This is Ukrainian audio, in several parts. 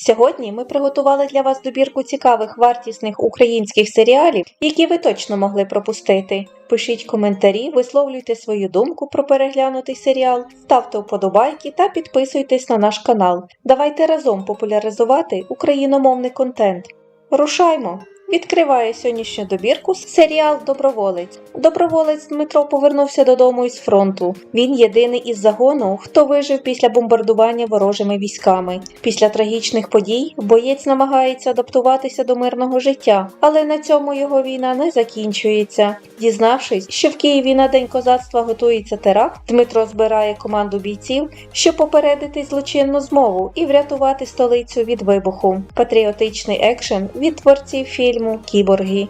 Сьогодні ми приготували для вас добірку цікавих вартісних українських серіалів, які ви точно могли пропустити. Пишіть коментарі, висловлюйте свою думку про переглянутий серіал, ставте вподобайки та підписуйтесь на наш канал. Давайте разом популяризувати україномовний контент. Рушаймо! Відкриває сьогоднішню добірку серіал Доброволець. Доброволець Дмитро повернувся додому із фронту. Він єдиний із загону, хто вижив після бомбардування ворожими військами. Після трагічних подій боєць намагається адаптуватися до мирного життя, але на цьому його війна не закінчується. Дізнавшись, що в Києві на день козацтва готується теракт, Дмитро збирає команду бійців, щоб попередити злочинну змову і врятувати столицю від вибуху. Патріотичний екшен від творців фільму Кіборги.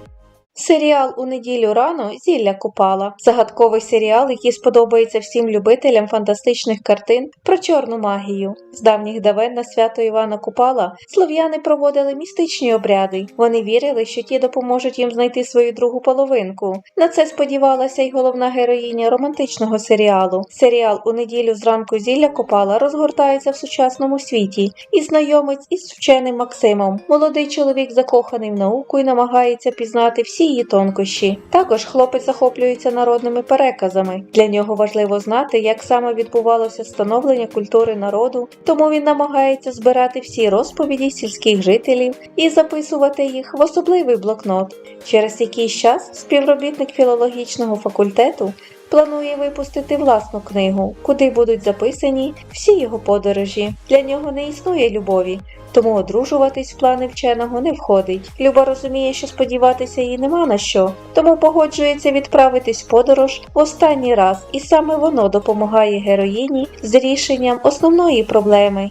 Серіал у неділю рано Зілля Купала. Загадковий серіал, який сподобається всім любителям фантастичних картин про чорну магію. З давніх давен на свято Івана Купала слов'яни проводили містичні обряди. Вони вірили, що ті допоможуть їм знайти свою другу половинку. На це сподівалася й головна героїня романтичного серіалу. Серіал у неділю зранку Зілля Купала розгортається в сучасному світі і знайомець із вченим Максимом. Молодий чоловік закоханий в науку і намагається пізнати всі її тонкощі. Також хлопець захоплюється народними переказами. Для нього важливо знати, як саме відбувалося становлення культури народу, тому він намагається збирати всі розповіді сільських жителів і записувати їх в особливий блокнот. Через якийсь час співробітник філологічного факультету планує випустити власну книгу, куди будуть записані всі його подорожі. Для нього не існує любові, тому одружуватись в плани вченого не входить. Люба розуміє, що сподіватися їй нема на що, тому погоджується відправитись в подорож в останній раз, і саме воно допомагає героїні з рішенням основної проблеми.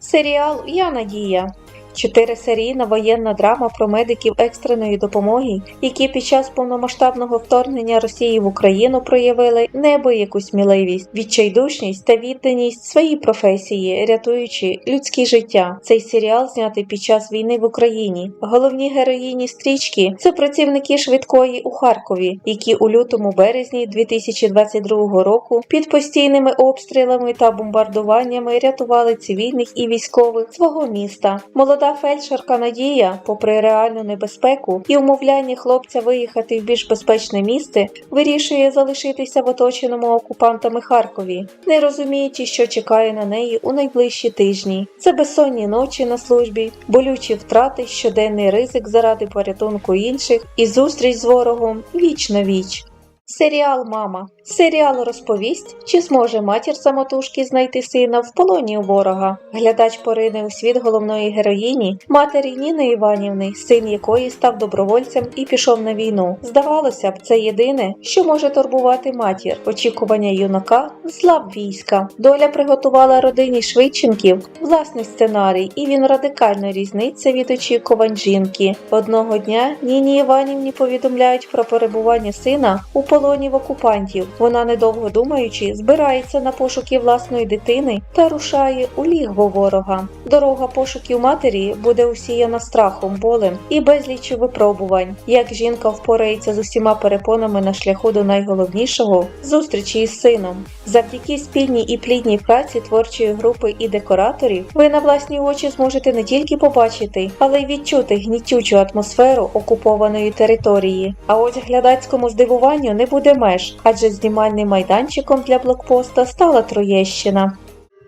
Серіал Я Надія. Чотирисерійна воєнна драма про медиків екстреної допомоги, які під час повномасштабного вторгнення Росії в Україну проявили неабияку сміливість, відчайдушність та відданість своїй професії, рятуючи людські життя. Цей серіал знятий під час війни в Україні. Головні героїні стрічки це працівники швидкої у Харкові, які у лютому березні 2022 року під постійними обстрілами та бомбардуваннями рятували цивільних і військових свого міста. Молода фельдшерка Надія, попри реальну небезпеку і умовляння хлопця виїхати в більш безпечне місце, вирішує залишитися в оточеному окупантами Харкові, не розуміючи, що чекає на неї у найближчі тижні. Це безсонні ночі на службі, болючі втрати, щоденний ризик заради порятунку інших і зустріч з ворогом віч на віч. Серіал Мама. Серіал розповість, чи зможе матір самотужки знайти сина в полоні ворога. Глядач порине у світ головної героїні, матері Ніни Іванівни, син якої став добровольцем і пішов на війну. Здавалося б, це єдине, що може турбувати матір. Очікування юнака злаб війська. Доля приготувала родині Швидченків власний сценарій, і він радикально різниться від очікувань жінки. Одного дня Ніні Іванівні повідомляють про перебування сина у полоні в окупантів. Вона, недовго думаючи, збирається на пошуки власної дитини та рушає у лігво ворога. Дорога пошуків матері буде усіяна страхом, болем і безліччю випробувань. Як жінка впорається з усіма перепонами на шляху до найголовнішого зустрічі із сином. Завдяки спільній і плідній праці творчої групи і декораторів, ви на власні очі зможете не тільки побачити, але й відчути гнітючу атмосферу окупованої території. А ось глядацькому здивуванню не буде меж, адже знімальним майданчиком для блокпоста стала Троєщина.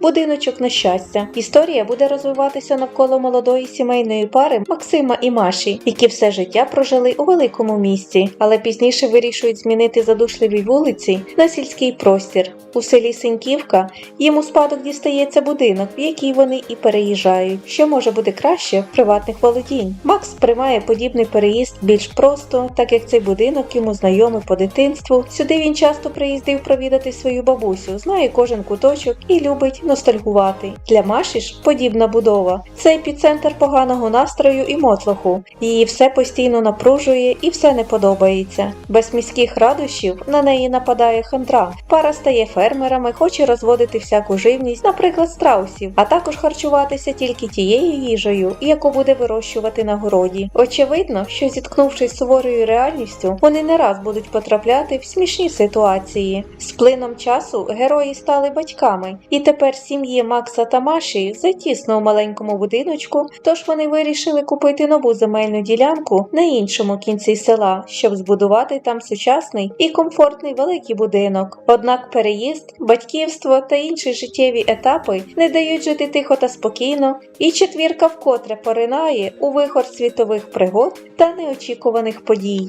Будиночок на щастя. Історія буде розвиватися навколо молодої сімейної пари Максима і Маші, які все життя прожили у великому місті, але пізніше вирішують змінити задушливі вулиці на сільський простір. У селі Синьківка їм у спадок дістається будинок, в який вони і переїжджають. Що може бути краще в приватних володінь? Макс сприймає подібний переїзд більш просто, так як цей будинок йому знайомий по дитинству. Сюди він часто приїздив провідати свою бабусю, знає кожен куточок і любить ностальгувати. Для Маші ж подібна будова це епіцентр поганого настрою і мотлоху. Її все постійно напружує і все не подобається. Без міських радощів на неї нападає хандра. Пара стає фермерами, хоче розводити всяку живність, наприклад, страусів, а також харчуватися тільки тією їжею, яку буде вирощувати на городі. Очевидно, що зіткнувшись з суворою реальністю, вони не раз будуть потрапляти в смішні ситуації. З плином часу герої стали батьками, і тепер сім'ї Макса та Маші затісно у маленькому будиночку, тож вони вирішили купити нову земельну ділянку на іншому кінці села, щоб збудувати там сучасний і комфортний великий будинок. Однак переїзд, батьківство та інші життєві етапи не дають жити тихо та спокійно, і четвірка вкотре поринає у вихор світових пригод та неочікуваних подій.